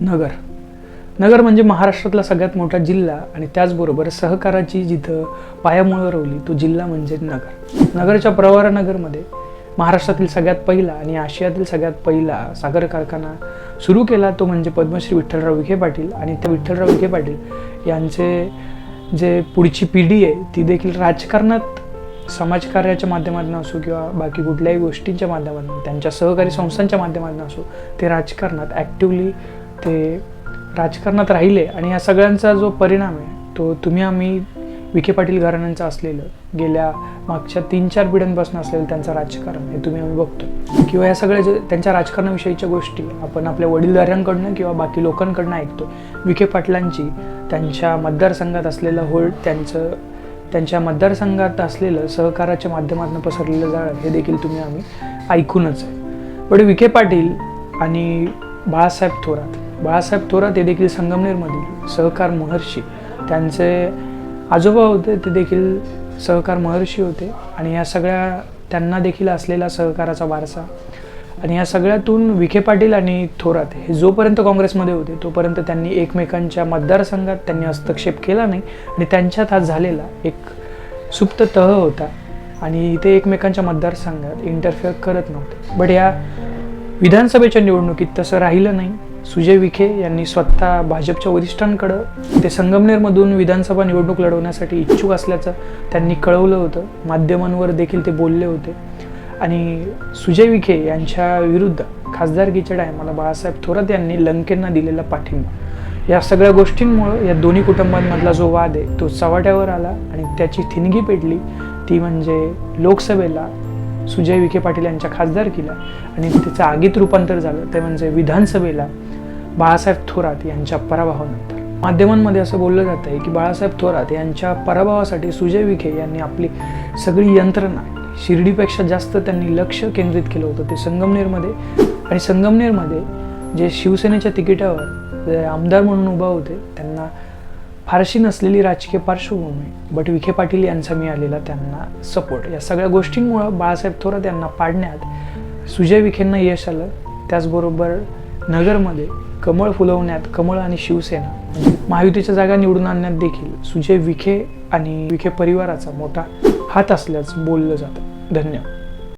नगर. नगर म्हणजे महाराष्ट्रातला सगळ्यात मोठा जिल्हा आणि त्याचबरोबर सहकाराची जिथं पायामुळं रोवली तो जिल्हा म्हणजे नगर. नगरच्या प्रवरानगरमध्ये महाराष्ट्रातील सगळ्यात पहिला आणि आशियातील सगळ्यात पहिला साखर कारखाना सुरू केला तो म्हणजे पद्मश्री विठ्ठलराव विखे पाटील आणि त्या विठ्ठलराव विखे पाटील यांचे जे पुढची पिढी आहे ती देखील राजकारणात समाजकार्याच्या माध्यमातून असो किंवा बाकी कुठल्याही गोष्टींच्या माध्यमातून त्यांच्या सहकारी संस्थांच्या माध्यमातून असो ते राजकारणात ॲक्टिवली ते राजकारणात राहिले आणि या सगळ्यांचा जो परिणाम आहे तो तुम्ही आम्ही विखे पाटील घराण्यांचा असलेलं गेल्या मागच्या तीन चार पिढ्यांपासून असलेलं त्यांचं राजकारण हे तुम्ही आम्ही बघतो. किंवा या सगळ्या जे त्यांच्या राजकारणाविषयीच्या गोष्टी आपण आपल्या वडीलधाऱ्यांकडनं किंवा बाकी लोकांकडनं ऐकतो. विखे पाटलांची त्यांच्या मतदारसंघात असलेलं होल्ड त्यांचं त्यांच्या मतदारसंघात असलेलं सहकाराच्या माध्यमातून पसरलेलं जाळं हे देखील तुम्ही आम्ही ऐकूनच आहे. पण विखे पाटील आणि बाळासाहेब थोरात बाळासाहेब थोरात हे देखील संगमनेरमधील सहकार महर्षी. त्यांचे आजोबा होते ते देखील सहकार महर्षी होते आणि या सगळ्या त्यांना देखील असलेला सहकाराचा वारसा. आणि या सगळ्यातून विखे पाटील आणि थोरात हे जोपर्यंत काँग्रेसमध्ये होते तोपर्यंत त्यांनी एकमेकांच्या मतदारसंघात त्यांनी हस्तक्षेप केला नाही आणि त्यांच्यात हा झालेला एक सुप्त तह होता आणि ते एकमेकांच्या मतदारसंघात इंटरफेअर करत नव्हते. बट या विधानसभेच्या निवडणुकीत तसं राहिलं नाही. सुजय विखे यांनी स्वतः भाजपच्या वरिष्ठांकडं ते संगमनेरमधून विधानसभा निवडणूक लढवण्यासाठी इच्छुक असल्याचं त्यांनी कळवलं होतं. माध्यमांवर देखील ते बोलले होते. आणि सुजय विखे यांच्या विरुद्ध खासदारकीच्या टायमाला बाळासाहेब थोरात यांनी लंकेंना दिलेला पाठिंबा. या सगळ्या गोष्टींमुळं या दोन्ही कुटुंबांमधला जो वाद आहे तो चव्हाट्यावर आला आणि त्याची थिणगी पेटली. ती म्हणजे लोकसभेला सुजय विखे पाटील यांच्या खासदारकीला आणि त्याचं आगीत रूपांतर झालं. ते म्हणजे विधानसभेला बाळासाहेब थोरात यांच्या पराभवानंतर. माध्यमांमध्ये असं बोललं जात आहे की बाळासाहेब थोरात यांच्या पराभवासाठी सुजय विखे यांनी आपली सगळी यंत्रणा शिर्डीपेक्षा जास्त त्यांनी लक्ष केंद्रित केलं होतं ते संगमनेरमध्ये. आणि संगमनेरमध्ये जे शिवसेनेच्या तिकिटावर जे आमदार म्हणून उभा होते त्यांना फारशी नसलेली राजकीय पार्श्वभूमी बट विखे पाटील यांचा मिळालेला त्यांना सपोर्ट या सगळ्या गोष्टींमुळं बाळासाहेब थोरात यांना पाडण्यात सुजय विखेंना यश आलं. त्याचबरोबर नगरमध्ये कमळ फुलवण्यात कमळ आणि शिवसेना म्हणजे महायुतीच्या जागा निवडून आणण्यात देखील सुजय विखे आणि विखे परिवाराचा मोठा हात असल्याचं बोललं जातं. धन्यवाद.